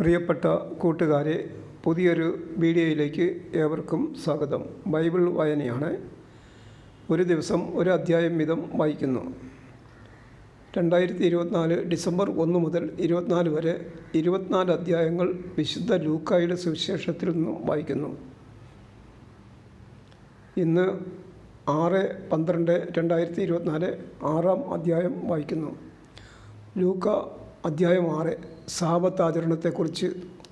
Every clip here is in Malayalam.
പ്രിയപ്പെട്ട കൂട്ടുകാരെ പുതിയൊരു വീഡിയോയിലേക്ക് ഏവർക്കും സ്വാഗതം. ബൈബിൾ വായനയാണ്. ഒരു ദിവസം ഒരു അധ്യായം വീതം വായിക്കുന്നു. രണ്ടായിരത്തി ഇരുപത്തിനാല് ഡിസംബർ ഒന്ന് മുതൽ ഇരുപത്തിനാല് വരെ ഇരുപത്തിനാല് അധ്യായങ്ങൾ വിശുദ്ധ ലൂക്കായുടെ സുവിശേഷത്തിൽ നിന്നും വായിക്കുന്നു. ഇന്ന് ആറ് പന്ത്രണ്ട് രണ്ടായിരത്തി ഇരുപത്തിനാല് ആറാം അധ്യായം വായിക്കുന്നു. ലൂക്ക അധ്യായം ആറ് സാപത്ത് ആചരണത്തെക്കുറിച്ച്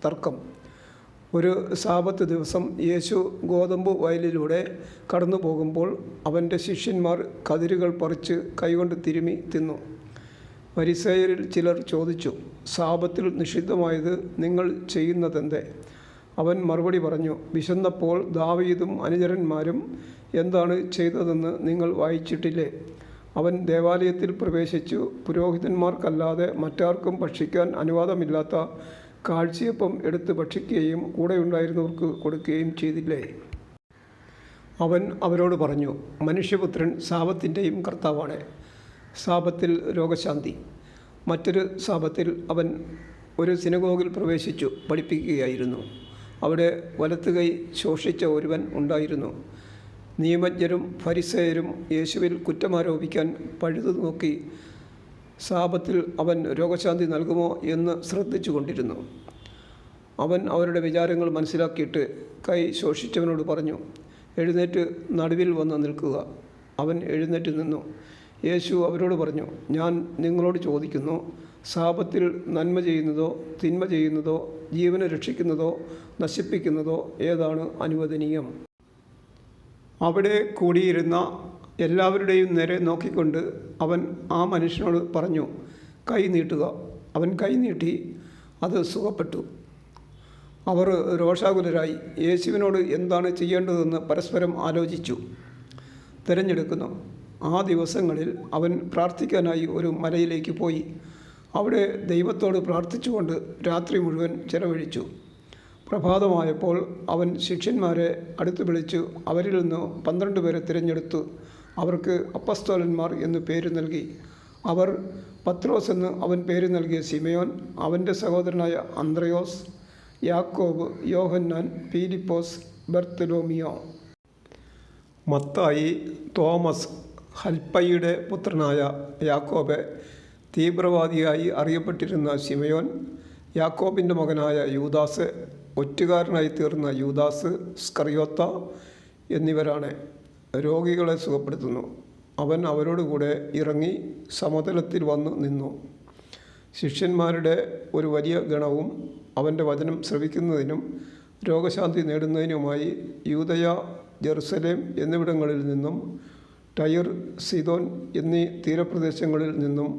തർക്കം. ഒരു സാപത്ത് ദിവസം യേശു ഗോതമ്പ് വയലിലൂടെ കടന്നു പോകുമ്പോൾ അവന്റെ ശിഷ്യന്മാർ കതിരുകൾ പറിച്ച് കൈകൊണ്ട് തിരുമി തിന്നു. പരിസയരിൽ ചിലർ ചോദിച്ചു സാപത്തിൽ നിഷിദ്ധമായത് നിങ്ങൾ ചെയ്യുന്നതെന്തേ? അവൻ മറുപടി പറഞ്ഞു വിശന്നപ്പോൾ ദാവീദും അനുചരന്മാരും എന്താണ് ചെയ്തതെന്ന് നിങ്ങൾ വായിച്ചിട്ടില്ലേ? അവൻ ദേവാലയത്തിൽ പ്രവേശിച്ചു. പുരോഹിതന്മാർക്കല്ലാതെ മറ്റാർക്കും ഭക്ഷിക്കാൻ അനുവാദമില്ലാത്ത കാഴ്ചയപ്പം എടുത്ത് ഭക്ഷിക്കുകയും കൂടെയുണ്ടായിരുന്നവർക്ക് കൊടുക്കുകയും ചെയ്തില്ലേ? അവൻ അവരോട് പറഞ്ഞു മനുഷ്യപുത്രൻ സാപത്തിന്റെയും കർത്താവാണ്. സാപത്തിൽ രോഗശാന്തി. മറ്റൊരു സാപത്തിൽ അവൻ ഒരു സിനഗോഗിൽ പ്രവേശിച്ചു പഠിപ്പിക്കുകയായിരുന്നു. അവിടെ വലത്തുകൈ ശോഷിച്ച ഒരുവൻ ഉണ്ടായിരുന്നു. നിയമജ്ഞരും ഫരിസേരും യേശുവിൽ കുറ്റമാരോപിക്കാൻ പഴുതു നോക്കി സാപത്തിൽ അവൻ രോഗശാന്തി നൽകുമോ എന്ന് ശ്രദ്ധിച്ചു കൊണ്ടിരുന്നു അവൻ അവരുടെ വിചാരങ്ങൾ മനസ്സിലാക്കിയിട്ട് കൈ ശോഷിച്ചവനോട് പറഞ്ഞു എഴുന്നേറ്റ് നടുവിൽ വന്ന് നിൽക്കുക. അവൻ എഴുന്നേറ്റ് നിന്നു. യേശു അവരോട് പറഞ്ഞു ഞാൻ നിങ്ങളോട് ചോദിക്കുന്നു സാപത്തിൽ നന്മ ചെയ്യുന്നതോ തിന്മ ചെയ്യുന്നതോ ജീവനെ രക്ഷിക്കുന്നതോ നശിപ്പിക്കുന്നതോ ഏതാണ് അനുവദനീയം? അവിടെ കൂടിയിരുന്ന എല്ലാവരുടെയും നേരെ നോക്കിക്കൊണ്ട് അവൻ ആ മനുഷ്യനോട് പറഞ്ഞു കൈ നീട്ടുക. അവൻ കൈ നീട്ടി അത് സുഖപ്പെട്ടു. അവർ രോഷാകുലരായി. യേശുവിനോട് എന്താണ് ചെയ്യേണ്ടതെന്ന് പരസ്പരം ആലോചിച്ചു. തിരഞ്ഞെടുക്കുന്നു. ആ ദിവസങ്ങളിൽ അവൻ പ്രാർത്ഥിക്കാനായി ഒരു മലയിലേക്ക് പോയി. അവിടെ ദൈവത്തോട് പ്രാർത്ഥിച്ചുകൊണ്ട് രാത്രി മുഴുവൻ ചെലവഴിച്ചു. പ്രഭാതമായപ്പോൾ അവൻ ശിഷ്യന്മാരെ അടുത്ത് വിളിച്ചു അവരിൽ നിന്ന് പന്ത്രണ്ട് പേരെ തിരഞ്ഞെടുത്തു. അവർക്ക് അപ്പസ്തോലന്മാർ എന്ന് പേര് നൽകി. അവർ പത്രോസ് എന്ന് അവൻ പേര് നൽകിയ സിമയോൻ അവന്റെ സഹോദരനായ അന്ത്രയോസ് യാക്കോബ് യോഹന്നാൻ പീലിപ്പോസ് ബർത്തലോമിയോ. മത്തായി തോമസ് ഹൽപ്പയുടെ പുത്രനായ യാക്കോബെ തീവ്രവാദിയായി അറിയപ്പെട്ടിരുന്ന സിമയോൻ യാക്കോബിന്റെ മകനായ യൂദാസ് ഒറ്റുകാരനായി തീർന്ന യൂദാസ് സ്കറിയോത്ത എന്നിവരാണ് രോഗികളെ സുഖപ്പെടുത്തുന്നു. അവൻ അവരോടുകൂടെ ഇറങ്ങി സമതലത്തിൽ വന്നു നിന്നു. ശിഷ്യന്മാരുടെ ഒരു വലിയ ഗണവും അവന്റെ വചനം ശ്രവിക്കുന്നതിനും രോഗശാന്തി നേടുന്നതിനുമായി യൂതയ ജെറുസലേം എന്നിവിടങ്ങളിൽ നിന്നും ടയർ സിതോൻ എന്നീ തീരപ്രദേശങ്ങളിൽ നിന്നും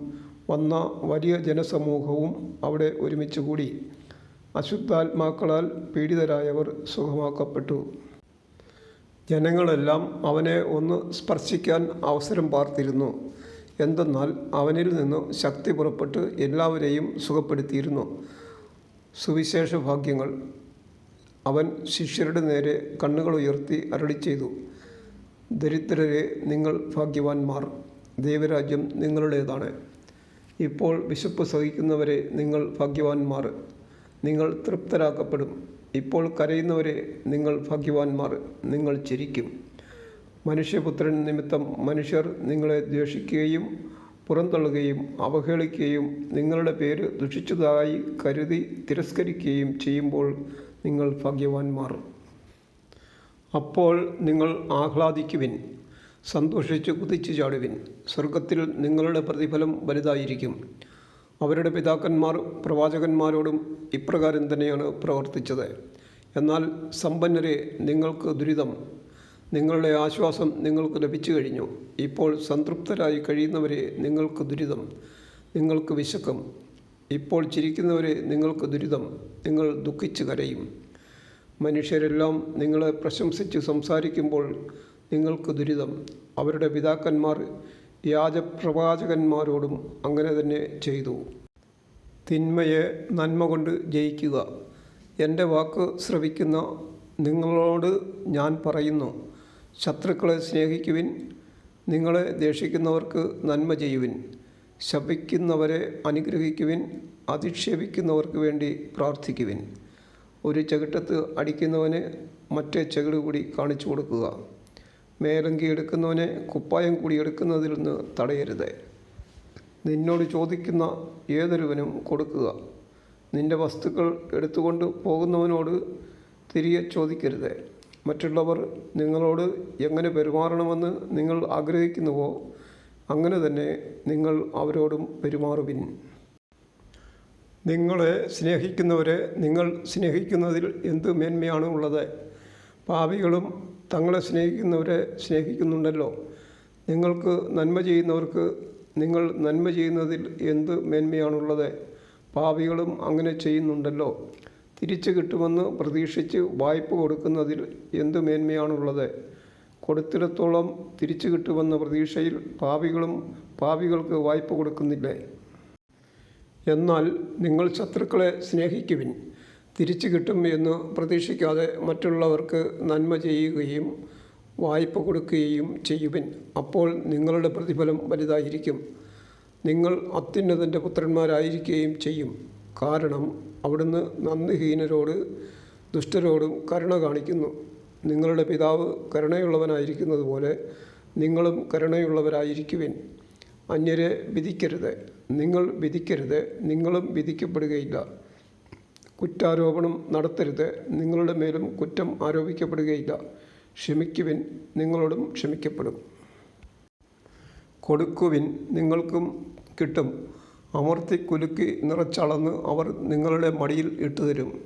വന്ന വലിയ ജനസമൂഹവും അവിടെ ഒരുമിച്ച് കൂടി. അശുദ്ധാത്മാക്കളാൽ പീഡിതരായവർ സുഖമാക്കപ്പെട്ടു. ജനങ്ങളെല്ലാം അവനെ ഒന്ന് സ്പർശിക്കാൻ അവസരം പാർത്തിരുന്നു. എന്തെന്നാൽ അവനിൽ നിന്ന് ശക്തി പുറപ്പെട്ട് എല്ലാവരെയും സുഖപ്പെടുത്തിയിരുന്നു. സുവിശേഷ ഭാഗ്യങ്ങൾ. അവൻ ശിഷ്യരുടെ നേരെ കണ്ണുകൾ ഉയർത്തി അരളി ചെയ്തു ദരിദ്രരെ നിങ്ങൾ ഭാഗ്യവാന്മാർ. ദൈവരാജ്യം നിങ്ങളുടേതാണ്. ഇപ്പോൾ വിശപ്പ് സഹിക്കുന്നവരെ നിങ്ങൾ ഭാഗ്യവാന്മാർ. നിങ്ങൾ തൃപ്തരാക്കപ്പെടും. ഇപ്പോൾ കരയുന്നവരെ നിങ്ങൾ ഭാഗ്യവാന്മാർ നിങ്ങൾ ചിരിക്കും. മനുഷ്യപുത്രൻ നിമിത്തം മനുഷ്യർ നിങ്ങളെ ദ്വേഷിക്കുകയും പുറന്തള്ളുകയും അവഹേളിക്കുകയും നിങ്ങളുടെ പേര് ദുഷിച്ചതായി കരുതി തിരസ്കരിക്കുകയും ചെയ്യുമ്പോൾ നിങ്ങൾ ഭാഗ്യവാന്മാർ. അപ്പോൾ നിങ്ങൾ ആഹ്ലാദിക്കുവിൻ സന്തോഷിച്ച് കുതിച്ചു ചാടുവിൻ സ്വർഗത്തിൽ നിങ്ങളുടെ പ്രതിഫലം വലുതായിരിക്കും. അവരുടെ പിതാക്കന്മാർ പ്രവാചകന്മാരോടും ഇപ്രകാരം തന്നെയാണ് പ്രവർത്തിച്ചത്. എന്നാൽ സമ്പന്നരെ നിങ്ങൾക്ക് ദുരിതം നിങ്ങളുടെ ആശ്വാസം നിങ്ങൾക്ക് ലഭിച്ചു കഴിഞ്ഞു. ഇപ്പോൾ സംതൃപ്തരായി കഴിയുന്നവരെ നിങ്ങൾക്ക് ദുരിതം നിങ്ങൾക്ക് വിശക്കും. ഇപ്പോൾ ചിരിക്കുന്നവരെ നിങ്ങൾക്ക് ദുരിതം നിങ്ങൾ ദുഃഖിച്ച് കരയും. മനുഷ്യരെല്ലാം നിങ്ങളെ പ്രശംസിച്ച് സംസാരിക്കുമ്പോൾ നിങ്ങൾക്ക് ദുരിതം. അവരുടെ പിതാക്കന്മാർ വ്യാജപ്രവാചകന്മാരോടും അങ്ങനെ തന്നെ ചെയ്തു. തിന്മയെ നന്മ കൊണ്ട് ജയിക്കുക. എന്റെ വാക്ക് ശ്രവിക്കുന്ന നിങ്ങളോട് ഞാൻ പറയുന്നു. ശത്രുക്കളെ സ്നേഹിക്കുവിൻ. നിങ്ങളെ ദേഷിക്കുന്നവർക്ക് നന്മ ചെയ്യുവിൻ. ശപിക്കുന്നവരെ അനുഗ്രഹിക്കുവിൻ. അധിക്ഷേപിക്കുന്നവർക്ക് വേണ്ടി പ്രാർത്ഥിക്കുവിൻ. ഒരു ചകിട്ടത്ത് അടിക്കുന്നവന് മറ്റേ ചകിട് കൂടി കാണിച്ചു കൊടുക്കുക. മേലങ്കി എടുക്കുന്നവനെ കുപ്പായം കൂടി എടുക്കുന്നതിൽ നിന്ന് തടയരുത്. നിന്നോട് ചോദിക്കുന്ന ഏതൊരുവനും കൊടുക്കുക. നിന്റെ വസ്തുക്കൾ എടുത്തുകൊണ്ട് പോകുന്നവനോട് തിരികെ ചോദിക്കരുത്. മറ്റുള്ളവർ നിങ്ങളോട് എങ്ങനെ പെരുമാറണമെന്ന് നിങ്ങൾ ആഗ്രഹിക്കുന്നുവോ അങ്ങനെ തന്നെ നിങ്ങൾ അവരോടും പെരുമാറുവിൻ. നിങ്ങളെ സ്നേഹിക്കുന്നവരെ നിങ്ങൾ സ്നേഹിക്കുന്നതിൽ എന്ത് മേന്മയാണ് ഉള്ളത്? പാപികളും തങ്ങളെ സ്നേഹിക്കുന്നവരെ സ്നേഹിക്കുന്നുണ്ടല്ലോ. നിങ്ങൾക്ക് നന്മ ചെയ്യുന്നവർക്ക് നിങ്ങൾ നന്മ ചെയ്യുന്നതിൽ എന്ത് മേന്മയാണുള്ളത്? പാവികളും അങ്ങനെ ചെയ്യുന്നുണ്ടല്ലോ. തിരിച്ചു കിട്ടുമെന്ന് പ്രതീക്ഷിച്ച് വായ്പ കൊടുക്കുന്നതിൽ എന്ത് മേന്മയാണുള്ളത്? കൊടുത്തിടത്തോളം തിരിച്ചു കിട്ടുമെന്ന പ്രതീക്ഷയിൽ പാവികളും പാവികൾക്ക് വായ്പ കൊടുക്കുന്നില്ലേ? എന്നാൽ നിങ്ങൾ ശത്രുക്കളെ സ്നേഹിക്കുവിൻ. തിരിച്ചു കിട്ടും എന്ന് പ്രതീക്ഷിക്കാതെ മറ്റുള്ളവർക്ക് നന്മ ചെയ്യുകയും വായ്പ കൊടുക്കുകയും ചെയ്യുവിൻ. അപ്പോൾ നിങ്ങളുടെ പ്രതിഫലം വലുതായിരിക്കും. നിങ്ങൾ അത്യുന്നതന്റെ പുത്രന്മാരായിരിക്കുകയും ചെയ്യും. കാരണം അവിടുന്ന് നന്ദിഹീനരോട് ദുഷ്ടരോടും കരുണ കാണിക്കുന്നു. നിങ്ങളുടെ പിതാവ് കരുണയുള്ളവനായിരിക്കുന്നത് പോലെ നിങ്ങളും കരുണയുള്ളവരായിരിക്കുവിൻ. അന്യരെ വിധിക്കരുത്. നിങ്ങൾ വിധിക്കരുത്. നിങ്ങളും വിധിക്കപ്പെടുകയില്ല. കുറ്റാരോപണം നടത്തരുത്. നിങ്ങളുടെ മേലും കുറ്റം ആരോപിക്കപ്പെടുകയില്ല. ക്ഷമിക്കുവിൻ നിങ്ങളോടും ക്ഷമിക്കപ്പെടും. കൊടുക്കുവിൻ നിങ്ങൾക്കും കിട്ടും. അമർത്തി കുലുക്കി നിറച്ചളന്ന് അവർ നിങ്ങളുടെ മടിയിൽ ഇട്ടുതരും.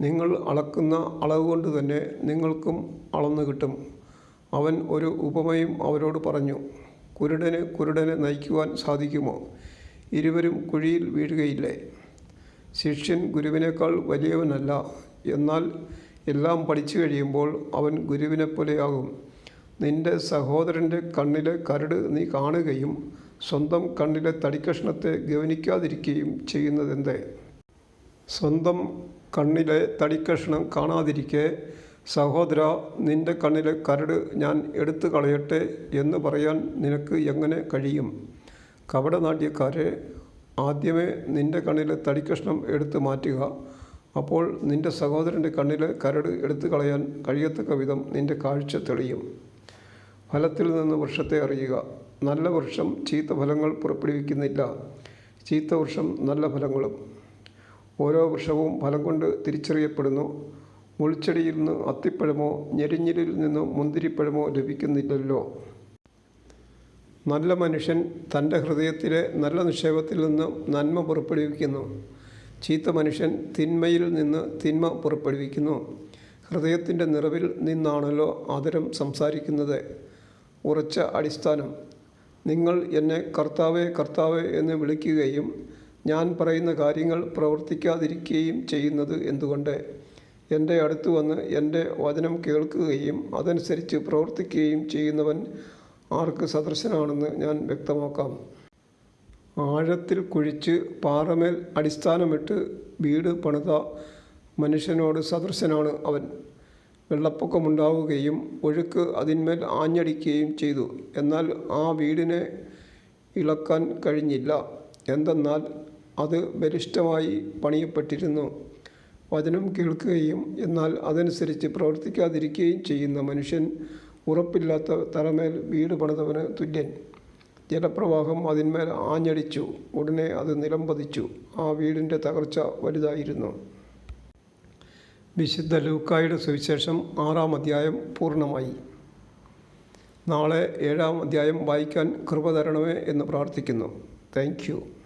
നിങ്ങൾ അളക്കുന്ന അളവ് കൊണ്ട് തന്നെ നിങ്ങൾക്കും അളന്നു കിട്ടും. അവൻ ഒരു ഉപമയും അവരോട് പറഞ്ഞു കുരുടന് കുരുടനെ നയിക്കുവാൻ സാധിക്കുമോ? ഇരുവരും കുഴിയിൽ വീഴുകയില്ലേ? ശിഷ്യൻ ഗുരുവിനേക്കാൾ വലിയവനല്ല. എന്നാൽ എല്ലാം പഠിച്ചു കഴിയുമ്പോൾ അവൻ ഗുരുവിനെപ്പോലെയാകും. നിന്റെ സഹോദരന്റെ കണ്ണിലെ കരട് നീ കാണുകയും സ്വന്തം കണ്ണിലെ തടിക്കഷ്ണത്തെ ഗവനിക്കാതിരിക്കുകയും ചെയ്യുന്നതെന്തേ? സ്വന്തം കണ്ണിലെ തടിക്കഷ്ണം കാണാതിരിക്കെ സഹോദര നിന്റെ കണ്ണിലെ കരട് ഞാൻ എടുത്തു കളയട്ടെ എന്ന് പറയാൻ നിനക്ക് എങ്ങനെ കഴിയും? കപടനാട്യക്കാരെ ആദ്യമേ നിന്റെ കണ്ണിലെ തടിക്കഷ്ണം എടുത്തു മാറ്റുക. അപ്പോൾ നിന്റെ സഹോദരന്റെ കണ്ണിലെ കരട് എടുത്തു കളയാൻ കഴിയത്തക്ക വിധം നിന്റെ കാഴ്ച തെളിയും. ഫലത്തിൽ നിന്ന് വൃക്ഷത്തെ അറിയുക. നല്ല വൃക്ഷം ചീത്ത ഫലങ്ങൾ പുറപ്പെടുവിക്കുന്നില്ല. ചീത്ത വൃക്ഷം നല്ല ഫലങ്ങളും. ഓരോ വൃക്ഷവും ഫലം കൊണ്ട് തിരിച്ചറിയപ്പെടുന്നു. മുൾച്ചെടിയിൽ നിന്ന് അത്തിപ്പഴമോ ഞെരിഞ്ഞിലിൽ നിന്ന് മുന്തിരിപ്പഴമോ ലഭിക്കുന്നില്ലല്ലോ. നല്ല മനുഷ്യൻ തന്റെ ഹൃദയത്തിലെ നല്ല നിക്ഷേപത്തിൽ നിന്ന് നന്മ പുറപ്പെടുവിക്കുന്നു. ചീത്ത മനുഷ്യൻ തിന്മയിൽ നിന്ന് തിന്മ പുറപ്പെടുവിക്കുന്നു. ഹൃദയത്തിന്റെ നിറവിൽ നിന്നാണല്ലോ ആദരം സംസാരിക്കുന്നത്. ഉറച്ച അടിസ്ഥാനം. നിങ്ങൾ എന്നെ കർത്താവേ കർത്താവേ എന്ന് വിളിക്കുകയും ഞാൻ പറയുന്ന കാര്യങ്ങൾ പ്രവർത്തിക്കാതിരിക്കുകയും ചെയ്യുന്നത് എന്തുകൊണ്ട്? എന്റെ അടുത്ത് വന്ന് എന്റെ വചനം കേൾക്കുകയും അതനുസരിച്ച് പ്രവർത്തിക്കുകയും ചെയ്യുന്നവൻ ആർക്ക് സദൃശനാണെന്ന് ഞാൻ വ്യക്തമാക്കാം. ആഴത്തിൽ കുഴിച്ച് പാറമേൽ അടിസ്ഥാനമിട്ട് വീട് പണിത മനുഷ്യനോട് സദൃശനാണ് അവൻ. വെള്ളപ്പൊക്കമുണ്ടാവുകയും ഒഴുക്ക് അതിന്മേൽ ആഞ്ഞടിക്കുകയും ചെയ്തു. എന്നാൽ ആ വീടിനെ ഇളക്കാൻ കഴിഞ്ഞില്ല. എന്തെന്നാൽ അത് ബലിഷ്ടമായി പണിയപ്പെട്ടിരുന്നു. വചനം കേൾക്കുകയും എന്നാൽ അതനുസരിച്ച് പ്രവർത്തിക്കാതിരിക്കുകയും ചെയ്യുന്ന മനുഷ്യൻ ഉറപ്പില്ലാത്ത തറമേൽ വീട് പണിതവന് തുല്യൻ. ജലപ്രവാഹം അതിന്മേൽ ആഞ്ഞടിച്ചു. ഉടനെ അത് നിലം പതിച്ചു. ആ വീടിന്റെ തകർച്ച വലുതായിരുന്നു. വിശുദ്ധ ലൂക്കായുടെ സുവിശേഷം ആറാം അധ്യായം പൂർണമായി. നാളെ ഏഴാം അധ്യായം വായിക്കാൻ കൃപ തരണമേ എന്ന് പ്രാർത്ഥിക്കുന്നു. താങ്ക്